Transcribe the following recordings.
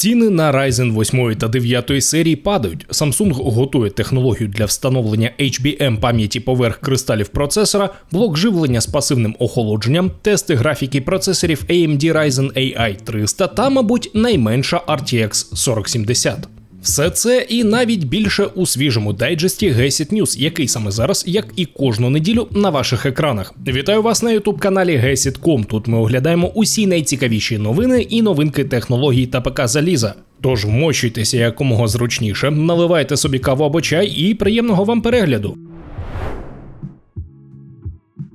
Ціни на Ryzen 8 та 9 серії падають. Samsung готує технологію для встановлення HBM пам'яті поверх кристалів процесора, блок живлення з пасивним охолодженням, тести графіки процесорів AMD Ryzen AI 300 та, мабуть, найменша RTX 4070. Все це і навіть більше у свіжому дайджесті Gesit News, який саме зараз, як і кожну неділю, на ваших екранах. Вітаю вас на youtube каналі Gesit.com. Тут ми оглядаємо усі найцікавіші новини і новинки технологій та ПК заліза. Тож вмощуйтеся якомога зручніше, наливайте собі каву або чай і приємного вам перегляду.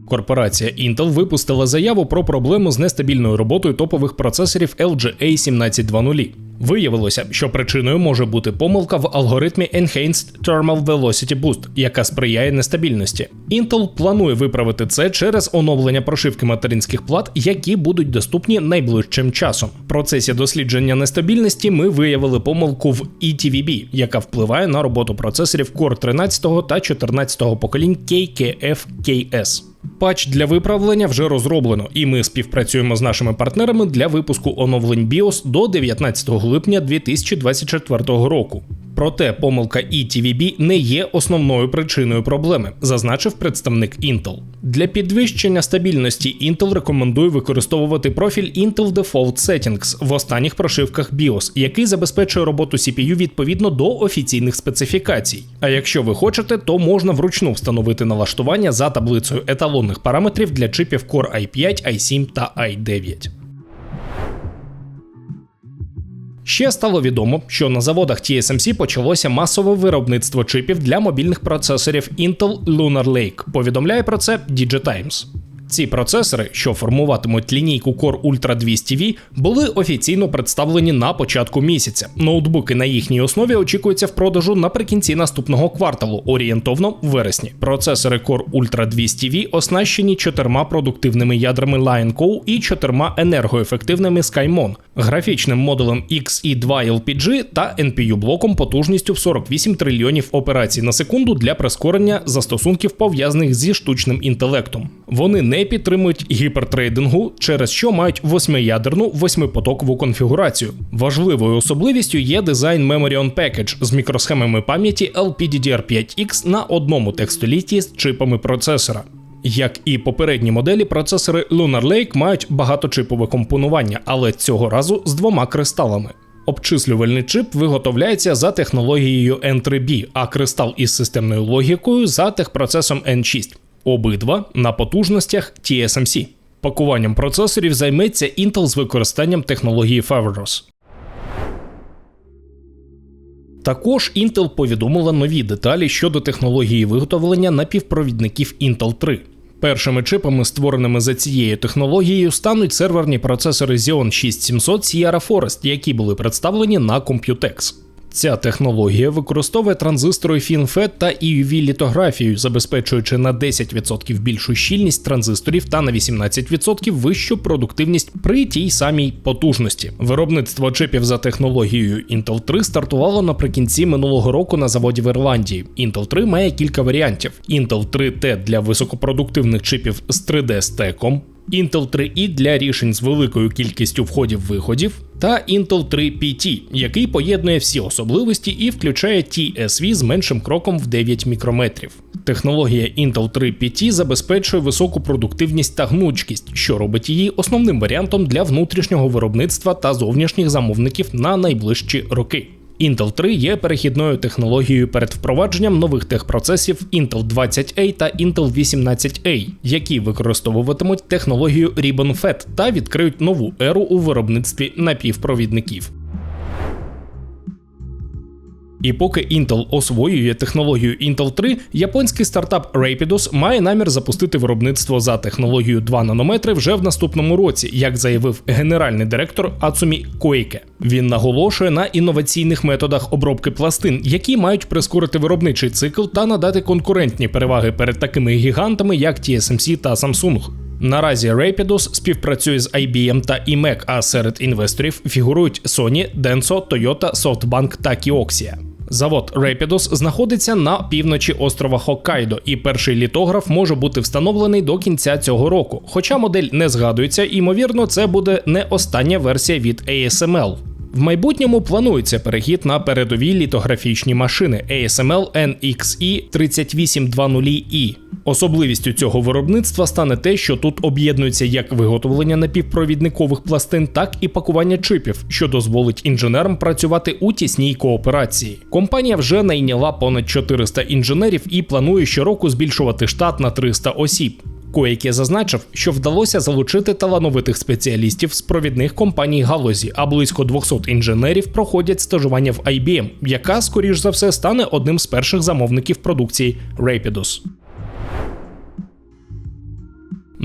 Корпорація Intel випустила заяву про проблему з нестабільною роботою топових процесорів LGA 1720. Виявилося, що причиною може бути помилка в алгоритмі Enhanced Thermal Velocity Boost, яка сприяє нестабільності. Intel планує виправити це через оновлення прошивки материнських плат, які будуть доступні найближчим часом. В процесі дослідження нестабільності ми виявили помилку в ETVB, яка впливає на роботу процесорів Core 13 та 14 поколінь KKF-KS. Патч для виправлення вже розроблено, і ми співпрацюємо з нашими партнерами для випуску оновлень BIOS до 19 липня 2024 року. Проте помилка ETVB не є основною причиною проблеми, зазначив представник Intel. Для підвищення стабільності Intel рекомендує використовувати профіль Intel Default Settings в останніх прошивках BIOS, який забезпечує роботу CPU відповідно до офіційних специфікацій. А якщо ви хочете, то можна вручну встановити налаштування за таблицею еталонних параметрів для чипів Core i5, i7 та i9. Ще стало відомо, що на заводах TSMC почалося масове виробництво чипів для мобільних процесорів Intel Lunar Lake. Повідомляє про це DigiTimes. Ці процесори, що формуватимуть лінійку Core Ultra 200V, були офіційно представлені на початку місяця. Ноутбуки на їхній основі очікуються в продажу наприкінці наступного кварталу, орієнтовно в вересні. Процесори Core Ultra 200V оснащені чотирма продуктивними ядрами Lion Co і чотирма енергоефективними SkyMon, графічним модулем XE2 LPG та NPU блоком потужністю в 48 трильйонів операцій на секунду для прискорення застосунків пов'язаних зі штучним інтелектом. Вони не підтримують гіпертрейдингу, через що мають восьмиядерну восьмипотокову конфігурацію. Важливою особливістю є дизайн Memory on Package з мікросхемами пам'яті LPDDR5X на одному текстолітті з чипами процесора. Як і попередні моделі, процесори Lunar Lake мають багаточипове компонування, але цього разу з двома кристалами. Обчислювальний чип виготовляється за технологією N3B, а кристал із системною логікою за техпроцесом N6 обидва на потужностях TSMC. Пакуванням процесорів займеться Intel з використанням технології Foveros. Також Intel повідомила нові деталі щодо технології виготовлення напівпровідників Intel 3. Першими чипами, створеними за цією технологією, стануть серверні процесори Xeon 6700 Sierra Forest, які були представлені на Computex. Ця технологія використовує транзистори FinFET та eUV літографію, забезпечуючи на 10% більшу щільність транзисторів та на 18% вищу продуктивність при тій самій потужності. Виробництво чипів за технологією Intel 3 стартувало наприкінці минулого року на заводі в Ірландії. Intel 3 має кілька варіантів: Intel 3T для високопродуктивних чипів з 3D стеком. Intel 3i для рішень з великою кількістю входів-виходів, та Intel 3 PT, який поєднує всі особливості і включає TSV з меншим кроком в 9 мікрометрів. Технологія Intel 3 PT забезпечує високу продуктивність та гнучкість, що робить її основним варіантом для внутрішнього виробництва та зовнішніх замовників на найближчі роки. Intel 3 є перехідною технологією перед впровадженням нових техпроцесів Intel 20A та Intel 18A, які використовуватимуть технологію Ribbon FET та відкриють нову еру у виробництві напівпровідників. І поки Intel освоює технологію Intel 3, японський стартап Rapidus має намір запустити виробництво за технологією 2 нанометри вже в наступному році, як заявив генеральний директор Ацумі Коїке. Він наголошує на інноваційних методах обробки пластин, які мають прискорити виробничий цикл та надати конкурентні переваги перед такими гігантами, як TSMC та Samsung. Наразі Rapidus співпрацює з IBM та IMEC, а серед інвесторів фігурують Sony, Denso, Toyota, SoftBank та Kioxia. Завод Rapidus знаходиться на півночі острова Хоккайдо, і перший літограф може бути встановлений до кінця цього року. Хоча модель не згадується, ймовірно, це буде не остання версія від ASML. В майбутньому планується перехід на передові літографічні машини ASML NXE 3820i. Особливістю цього виробництва стане те, що тут об'єднується як виготовлення напівпровідникових пластин, так і пакування чипів, що дозволить інженерам працювати у тісній кооперації. Компанія вже найняла понад 400 інженерів і планує щороку збільшувати штат на 300 осіб. Коякі зазначив, що вдалося залучити талановитих спеціалістів з провідних компаній галузі, а близько 200 інженерів проходять стажування в IBM, яка, скоріш за все, стане одним з перших замовників продукції Rapidus.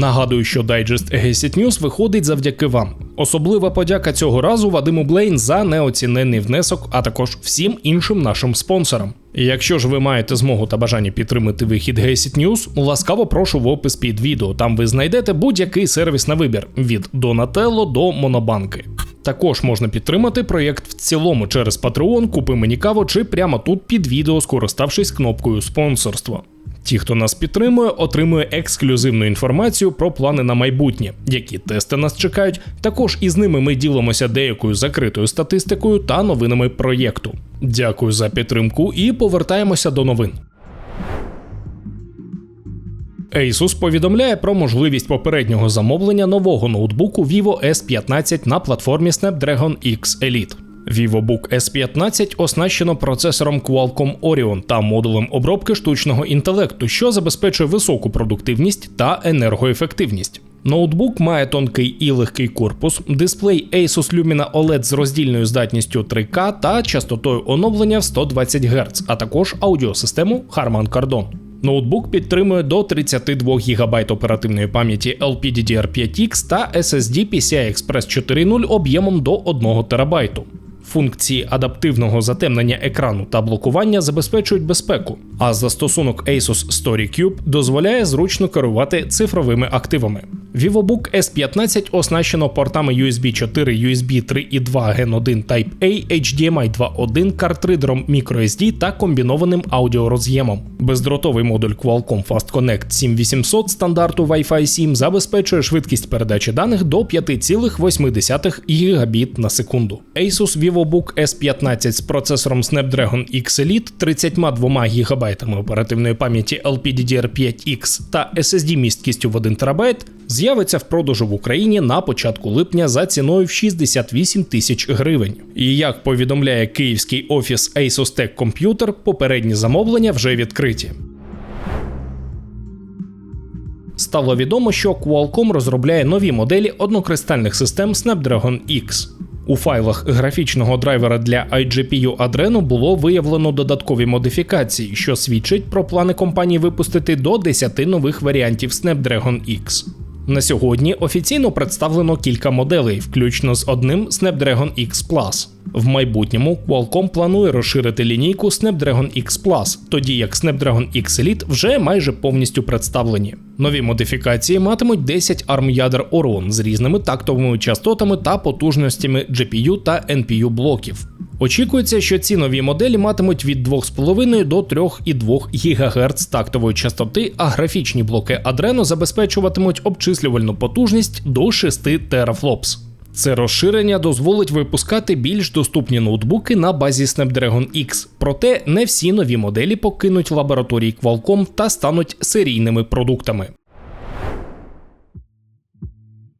Нагадую, що дайджест Гесіт News виходить завдяки вам. Особлива подяка цього разу Вадиму Блейн за неоцінений внесок, а також всім іншим нашим спонсорам. Якщо ж ви маєте змогу та бажання підтримати вихід Гесіт News, ласкаво прошу в опис під відео. Там ви знайдете будь-який сервіс на вибір від Donatello до Монобанки. Також можна підтримати проєкт в цілому через Patreon, купи мені каву чи прямо тут під відео, скориставшись кнопкою спонсорство. Ті, хто нас підтримує, отримує ексклюзивну інформацію про плани на майбутнє, які тести нас чекають. Також із ними ми ділимося деякою закритою статистикою та новинами проєкту. Дякую за підтримку і повертаємося до новин. Asus повідомляє про можливість попереднього замовлення нового ноутбуку Vivo S15 на платформі Snapdragon X Elite. VivoBook S15 оснащено процесором Qualcomm Orion та модулем обробки штучного інтелекту, що забезпечує високу продуктивність та енергоефективність. Ноутбук має тонкий і легкий корпус, дисплей Asus Lumina OLED з роздільною здатністю 3К та частотою оновлення в 120 Гц, а також аудіосистему Harman Kardon. Ноутбук підтримує до 32 ГБ оперативної пам'яті LPDDR5X та SSD PCI Express 4.0 об'ємом до 1 ТБ. Функції адаптивного затемнення екрану та блокування забезпечують безпеку, а застосунок Asus StoryCube дозволяє зручно керувати цифровими активами. VivoBook S15 оснащено портами USB 4, USB 3.2 Gen 1 Type-A, HDMI 2.1, картридером microSD та комбінованим аудіороз'ємом. Бездротовий модуль Qualcomm Fast Connect 7800 стандарту Wi-Fi 7 забезпечує швидкість передачі даних до 5,8 Гбіт на секунду. Asus VivoBook S15 з процесором Snapdragon X Elite 32 ГБ оперативної пам'яті LPDDR5X та SSD місткістю в 1 ТБ з'явиться в продажу в Україні на початку липня за ціною в 68 тисяч гривень. І як повідомляє київський офіс Asus Tech Computer, попередні замовлення вже відкриті. Стало відомо, що Qualcomm розробляє нові моделі однокристальних систем Snapdragon X. У файлах графічного драйвера для iGPU Adreno було виявлено додаткові модифікації, що свідчить про плани компанії випустити до 10 нових варіантів Snapdragon X. На сьогодні офіційно представлено кілька моделей, включно з одним Snapdragon X Plus. В майбутньому Qualcomm планує розширити лінійку Snapdragon X Plus, тоді як Snapdragon X Elite вже майже повністю представлені. Нові модифікації матимуть 10 ARM ядер Orion з різними тактовими частотами та потужностями GPU та NPU блоків. Очікується, що ці нові моделі матимуть від 2,5 до 3,2 ГГц тактової частоти, а графічні блоки Adreno забезпечуватимуть обчислювальну потужність до 6 терафлопс. Це розширення дозволить випускати більш доступні ноутбуки на базі Snapdragon X, проте не всі нові моделі покинуть лабораторії Qualcomm та стануть серійними продуктами.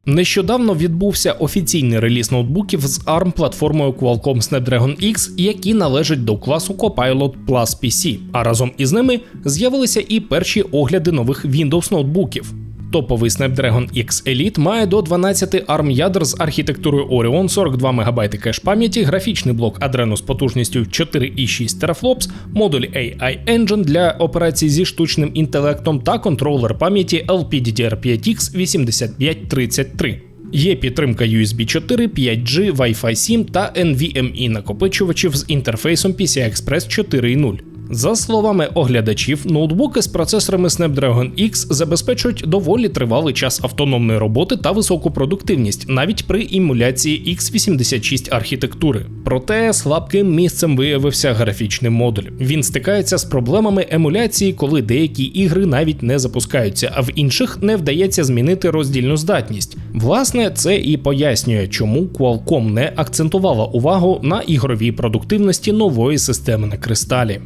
Нещодавно відбувся офіційний реліз ноутбуків з ARM платформою Qualcomm Snapdragon X, які належать до класу Copilot Plus PC, а разом із ними з'явилися і перші огляди нових Windows ноутбуків. Топовий Snapdragon X Elite має до 12 ARM ядер з архітектурою Orion, 42 МБ кеш пам'яті, графічний блок Adreno з потужністю 4,6 терафлопс, модуль AI Engine для операцій зі штучним інтелектом та контролер пам'яті LPDDR5X 8533. Є підтримка USB 4, 5G, Wi-Fi 7 та NVMe накопичувачів з інтерфейсом PCI Express 4.0. За словами оглядачів, ноутбуки з процесорами Snapdragon X забезпечують доволі тривалий час автономної роботи та високу продуктивність, навіть при імуляції x86 архітектури. Проте слабким місцем виявився графічний модуль. Він стикається з проблемами емуляції, коли деякі ігри навіть не запускаються, а в інших не вдається змінити роздільну здатність. Власне, це і пояснює, чому Qualcomm не акцентувала увагу на ігровій продуктивності нової системи на кристалі.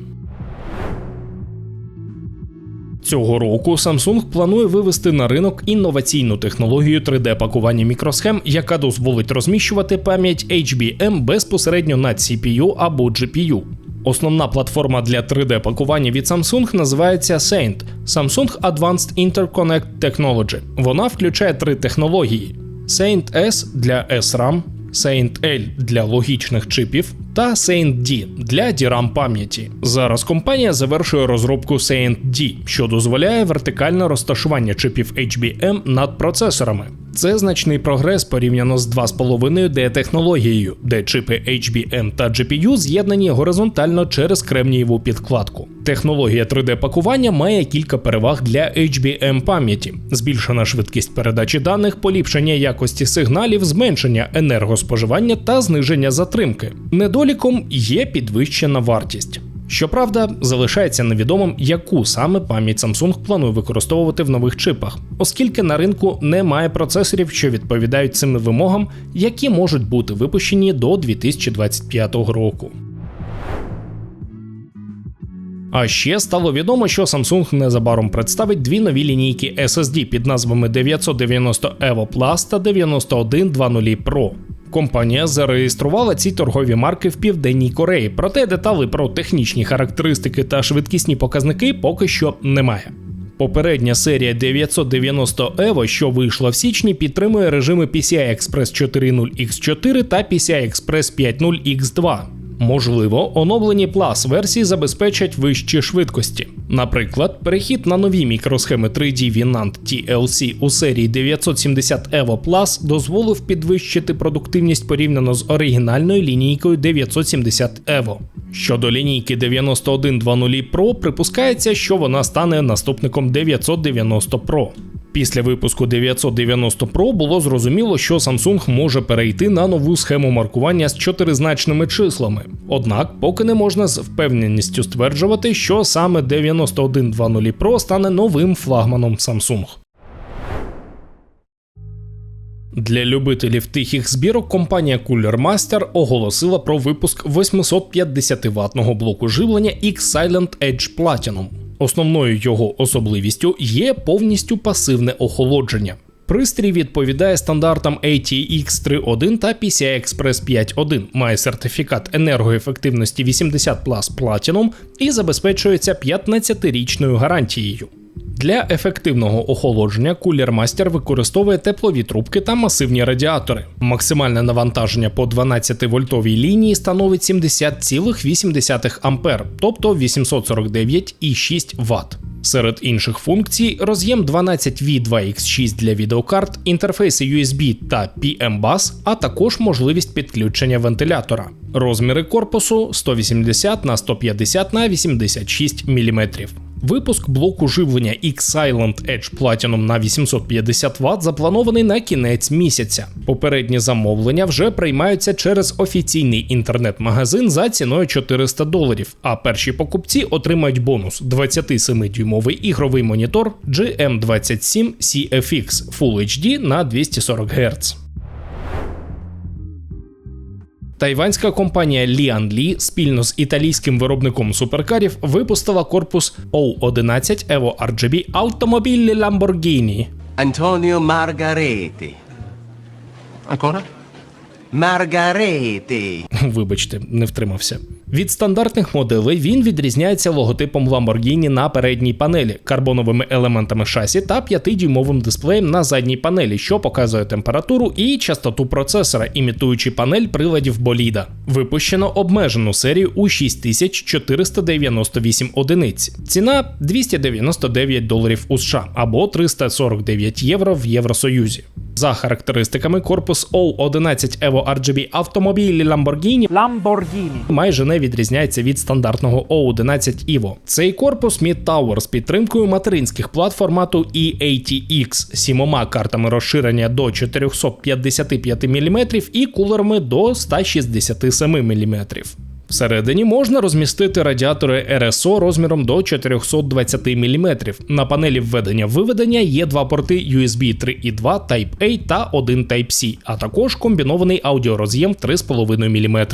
Цього року Samsung планує вивести на ринок інноваційну технологію 3D-пакування мікросхем, яка дозволить розміщувати пам'ять HBM безпосередньо на CPU або GPU. Основна платформа для 3D-пакування від Samsung називається Saint Samsung Advanced Interconnect Technology. Вона включає три технології: Saint S для SRAM, Saint L для логічних чипів та Saint D для DRAM пам'яті. Зараз компанія завершує розробку Saint D, що дозволяє вертикальне розташування чипів HBM над процесорами. Це значний прогрес порівняно з 2,5 d технологією, де чипи HBM та GPU з'єднані горизонтально через кремнієву підкладку. Технологія 3D-пакування має кілька переваг для HBM пам'яті: збільшена швидкість передачі даних, поліпшення якості сигналів, зменшення енергоспоживання та зниження затримки. Недоліком є підвищена вартість. Щоправда, залишається невідомим, яку саме пам'ять Samsung планує використовувати в нових чипах, оскільки на ринку немає процесорів, що відповідають цим вимогам, які можуть бути випущені до 2025 року. А ще стало відомо, що Samsung незабаром представить дві нові лінійки SSD під назвами 990 EVO Plus та 9120 Pro. Компанія зареєструвала ці торгові марки в південній Кореї, проте деталей про технічні характеристики та швидкісні показники поки що немає. Попередня серія 990 EVO, що вийшла в січні, підтримує режими PCI Express 4.0 X4 та PCI Express 5.0 X2. Можливо, оновлені Plus версії забезпечать вищі швидкості. Наприклад, перехід на нові мікросхеми 3D Vinant TLC у серії 970 EVO Plus дозволив підвищити продуктивність порівняно з оригінальною лінійкою 970 EVO. Щодо лінійки 9120 Pro, припускається, що вона стане наступником 990 Pro. Після випуску 990 Pro було зрозуміло, що Samsung може перейти на нову схему маркування з чотиризначними числами. Однак, поки не можна з впевненістю стверджувати, що саме 9120 Pro стане новим флагманом Samsung. Для любителів тихих збірок компанія Cooler Master оголосила про випуск 850 ватного блоку живлення X-Silent Edge Platinum. Основною його особливістю є повністю пасивне охолодження. Пристрій відповідає стандартам ATX 3.1 та PCI Express 5.1, має сертифікат енергоефективності 80 Plus Platinum і забезпечується 15-річною гарантією. Для ефективного охолодження Master використовує теплові трубки та масивні радіатори. Максимальне навантаження по 12 вольтовій лінії становить 70,8 А, тобто 849,6 Вт. Серед інших функцій роз'єм 12V2X6 для відеокарт, інтерфейси USB та PM-Bus, а також можливість підключення вентилятора. Розміри корпусу 180 на 150 на 86 мм. Випуск блоку живлення X-Silent Edge Platinum на 850 Вт запланований на кінець місяця. Попередні замовлення вже приймаються через офіційний інтернет-магазин за ціною 400 доларів, а перші покупці отримають бонус 27-дюймовий ігровий монітор GM27 CFX Full HD на 240 Гц. Тайванська компанія Lianli спільно з італійським виробником суперкарів випустила корпус O11 Evo RGB автомобілі Lamborghini. Антоніо Маргареті. Ancora? Margareti. Вибачте, не втримався. Від стандартних моделей він відрізняється логотипом Lamborghini на передній панелі, карбоновими елементами шасі та 5-дюймовим дисплеєм на задній панелі, що показує температуру і частоту процесора, імітуючи панель приладів боліда. Випущено обмежену серію у 6498 одиниць. Ціна 299 доларів у США або 349 євро в Євросоюзі. За характеристиками, корпус O11 Evo RGB автомобілі Lamborghini Lamborghini. майже не відрізняється від стандартного O11 Evo. Цей корпус Mid Tower з підтримкою материнських плат формату EATX, сімома картами розширення до 455 мм і кулерами до 167 мм. Всередині можна розмістити радіатори RSO розміром до 420 мм. На панелі введення-виведення є два порти USB 3.2 Type-A та один Type-C, а також комбінований аудіороз'єм 3,5 мм.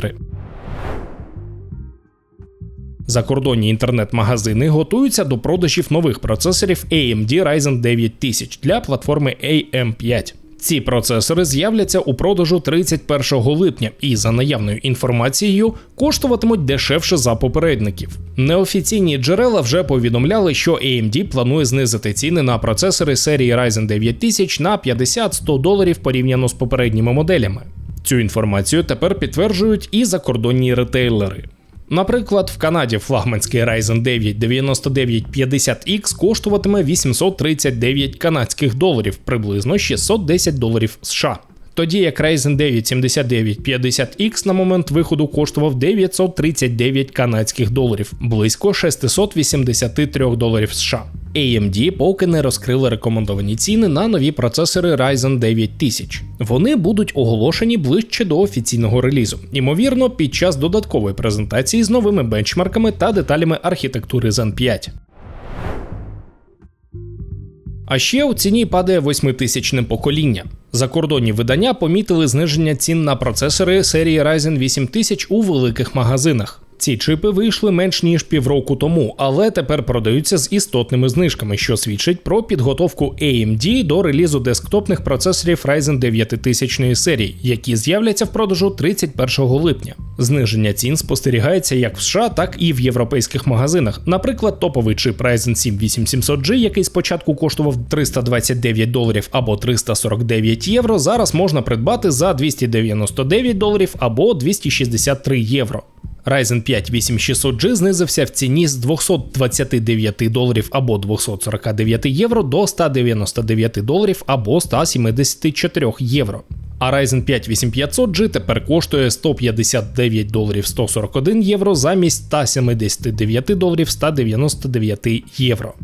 Закордонні інтернет-магазини готуються до продажів нових процесорів AMD Ryzen 9000 для платформи AM5. Ці процесори з'являться у продажу 31 липня і, за наявною інформацією, коштуватимуть дешевше за попередників. Неофіційні джерела вже повідомляли, що AMD планує знизити ціни на процесори серії Ryzen 9000 на 50-100 доларів порівняно з попередніми моделями. Цю інформацію тепер підтверджують і закордонні ретейлери. Наприклад, в Канаді флагманський Ryzen 9 9950X коштуватиме 839 канадських доларів, приблизно 610 доларів США. Тоді як Ryzen 9 7950X на момент виходу коштував 939 канадських доларів, близько 683 доларів США. AMD поки не розкрили рекомендовані ціни на нові процесори Ryzen 9000. Вони будуть оголошені ближче до офіційного релізу, ймовірно, під час додаткової презентації з новими бенчмарками та деталями архітектури Zen 5. А ще у ціні падає восьмитисячне покоління. Закордонні видання помітили зниження цін на процесори серії Ryzen 8000 у великих магазинах. Ці чипи вийшли менш ніж півроку тому, але тепер продаються з істотними знижками, що свідчить про підготовку AMD до релізу десктопних процесорів Ryzen 9000 серії, які з'являться в продажу 31 липня. Зниження цін спостерігається як в США, так і в європейських магазинах. Наприклад, топовий чип Ryzen 7 8700G, який спочатку коштував 329 доларів або 349 євро, зараз можна придбати за 299 доларів або 263 євро. Ryzen 5 8600G знизився в ціні з 229 доларів або 249 євро до 199 доларів або 174 євро. А Ryzen 5 8500G тепер коштує 159 доларів 141 євро замість 179 доларів 199 євро.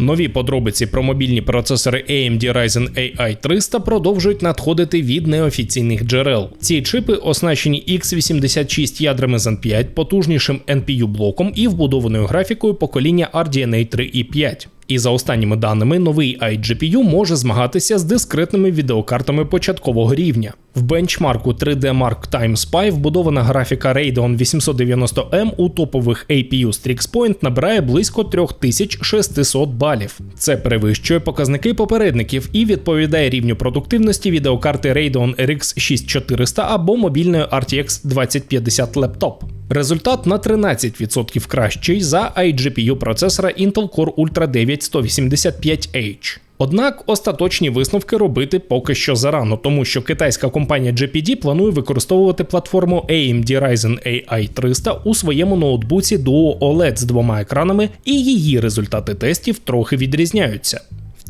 Нові подробиці про мобільні процесори AMD Ryzen AI 300 продовжують надходити від неофіційних джерел. Ці чипи оснащені x86 ядрами Zen 5, потужнішим NPU блоком і вбудованою графікою покоління RDNA 3 і 5. І за останніми даними, новий iGPU може змагатися з дискретними відеокартами початкового рівня. В бенчмарку 3D Mark Time Spy вбудована графіка Radeon 890M у топових APU Strix Point набирає близько 3600 балів. Це перевищує показники попередників і відповідає рівню продуктивності відеокарти Radeon RX 6400 або мобільної RTX 2050 лептоп. Результат на 13% кращий за iGPU процесора Intel Core Ultra 9 185H. Однак остаточні висновки робити поки що зарано, тому що китайська компанія GPD планує використовувати платформу AMD Ryzen AI 300 у своєму ноутбуці Duo OLED з двома екранами, і її результати тестів трохи відрізняються.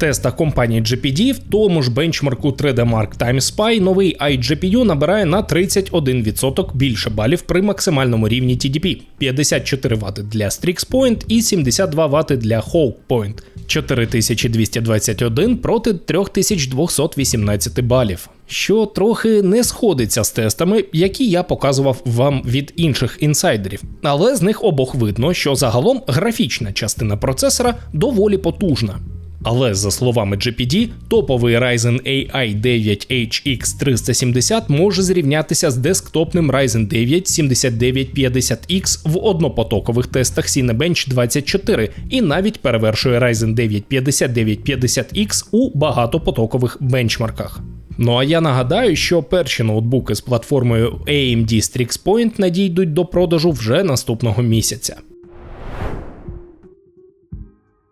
Тестах компанії GPD в тому ж бенчмарку 3D Mark Time новий iGPU набирає на 31% більше балів при максимальному рівні TDP, 54 Вт для Strix Point і 72 Вт для Hawk Point, 4221 проти 3218 балів. Що трохи не сходиться з тестами, які я показував вам від інших інсайдерів. Але з них обох видно, що загалом графічна частина процесора доволі потужна. Але за словами GPD, топовий Ryzen AI 9 HX370 може зрівнятися з десктопним Ryzen 9 7950X в однопотокових тестах Cinebench 24 і навіть перевершує Ryzen 9 5950X у багатопотокових бенчмарках. Ну а я нагадаю, що перші ноутбуки з платформою AMD Strix Point надійдуть до продажу вже наступного місяця.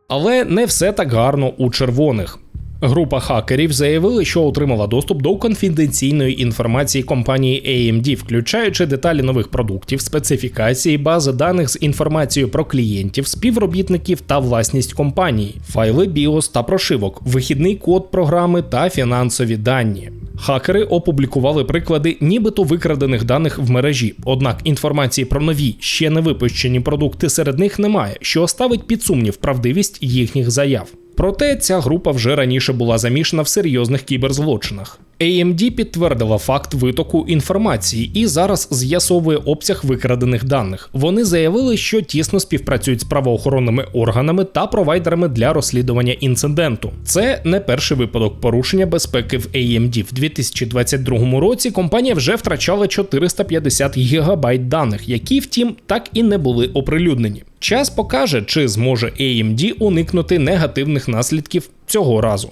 Але не все так гарно у червоних. Група хакерів заявили, що отримала доступ до конфіденційної інформації компанії AMD, включаючи деталі нових продуктів, специфікації, бази даних з інформацією про клієнтів, співробітників та власність компанії, файли BIOS та прошивок, вихідний код програми та фінансові дані. Хакери опублікували приклади нібито викрадених даних в мережі, однак інформації про нові ще не випущені продукти серед них немає, що ставить під сумнів правдивість їхніх заяв. Проте ця група вже раніше була замішана в серйозних кіберзлочинах. AMD підтвердила факт витоку інформації і зараз з'ясовує обсяг викрадених даних. Вони заявили, що тісно співпрацюють з правоохоронними органами та провайдерами для розслідування інциденту. Це не перший випадок порушення безпеки в AMD. В 2022 році компанія вже втрачала 450 гігабайт даних, які, втім, так і не були оприлюднені. Час покаже, чи зможе AMD уникнути негативних наслідків цього разу.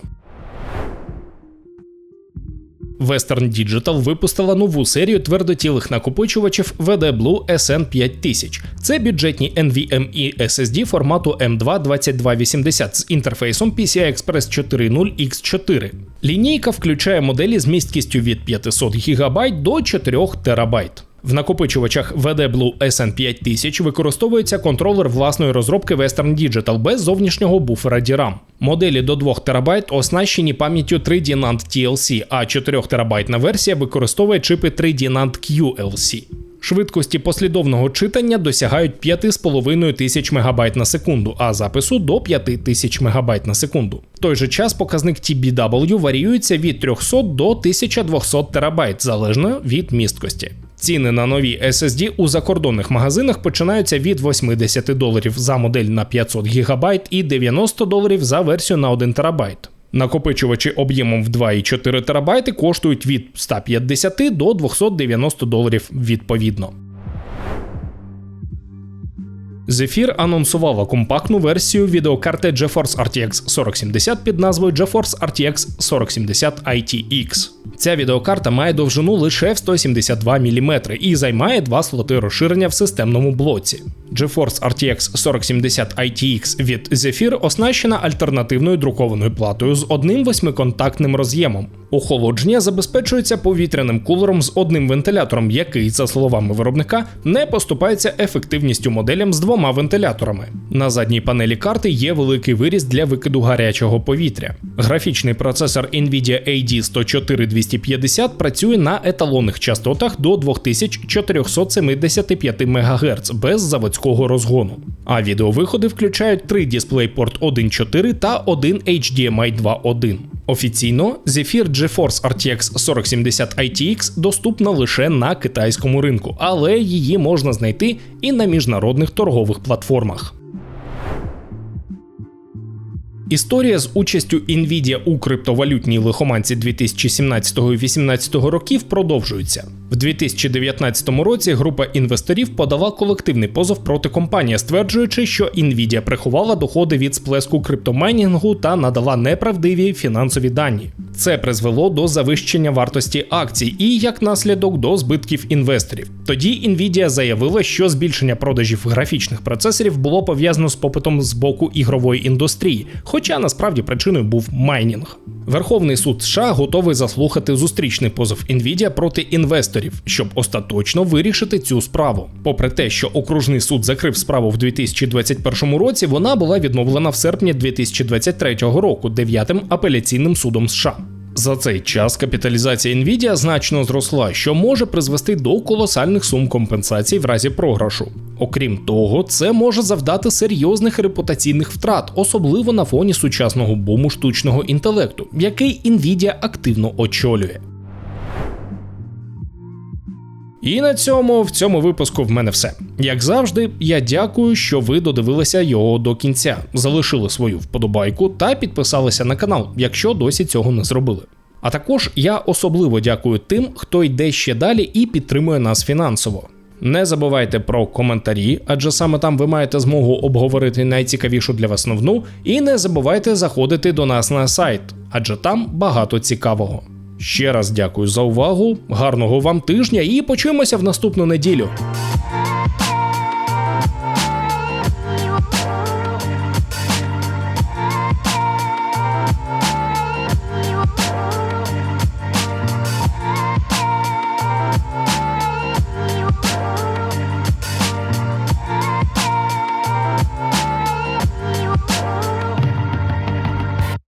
Western Digital випустила нову серію твердотілих накопичувачів VD Blue SN5000. Це бюджетні NVMe SSD формату M2 2280 з інтерфейсом PCI Express 4.0 X4. Лінійка включає моделі з місткістю від 500 ГБ до 4 ТБ. В накопичувачах VD Blue SN5000 використовується контролер власної розробки Western Digital без зовнішнього буфера DRAM. Моделі до 2 ТБ оснащені пам'яттю 3D NAND TLC, а 4 ТБ версія використовує чипи 3D NAND QLC. Швидкості послідовного читання досягають 5,5 тисяч МБ на секунду, а запису до 5 тисяч МБ на секунду. В той же час показник TBW варіюється від 300 до 1200 ТБ залежно від місткості. Ціни на нові SSD у закордонних магазинах починаються від 80 доларів за модель на 500 ГБ і 90 доларів за версію на 1 ТБ. Накопичувачі об'ємом в 2,4 ТБ коштують від 150 до 290 доларів відповідно. Zephyr анонсувала компактну версію відеокарти GeForce RTX 4070 під назвою GeForce RTX 4070 ITX. Ця відеокарта має довжину лише в 172 мм і займає два слоти розширення в системному блоці. GeForce RTX 4070 ITX від Zephyr оснащена альтернативною друкованою платою з одним восьмиконтактним роз'ємом. Охолодження забезпечується повітряним кулером з одним вентилятором, який, за словами виробника, не поступається ефективністю моделям з двома вентиляторами. На задній панелі карти є великий виріз для викиду гарячого повітря. Графічний процесор Nvidia AD104250 працює на еталонних частотах до 2475 МГц без заводського розгону. А відеовиходи включають три DisplayPort 1.4 та один HDMI 2.1. Офіційно Zephyr GeForce RTX 4070 ITX доступна лише на китайському ринку, але її можна знайти і на міжнародних торгових платформах. Історія з участю Nvidia у криптовалютній лихоманці 2017-2018 років продовжується. В 2019 році група інвесторів подала колективний позов проти компанії, стверджуючи, що Nvidia приховала доходи від сплеску криптомайнінгу та надала неправдиві фінансові дані. Це призвело до завищення вартості акцій і, як наслідок, до збитків інвесторів. Тоді Nvidia заявила, що збільшення продажів графічних процесорів було пов'язано з попитом з боку ігрової індустрії, хоча насправді причиною був майнінг. Верховний суд США готовий заслухати зустрічний позов Nvidia проти інвесторів, щоб остаточно вирішити цю справу. Попри те, що окружний суд закрив справу в 2021 році, вона була відновлена в серпні 2023 року дев'ятим апеляційним судом США. За цей час капіталізація Nvidia значно зросла, що може призвести до колосальних сум компенсацій в разі програшу. Окрім того, це може завдати серйозних репутаційних втрат, особливо на фоні сучасного буму штучного інтелекту, який Nvidia активно очолює. І на цьому в цьому випуску в мене все. Як завжди, я дякую, що ви додивилися його до кінця, залишили свою вподобайку та підписалися на канал, якщо досі цього не зробили. А також я особливо дякую тим, хто йде ще далі і підтримує нас фінансово. Не забувайте про коментарі, адже саме там ви маєте змогу обговорити найцікавішу для вас новину. І не забувайте заходити до нас на сайт, адже там багато цікавого. Ще раз дякую за увагу, гарного вам тижня і почуємося в наступну неділю.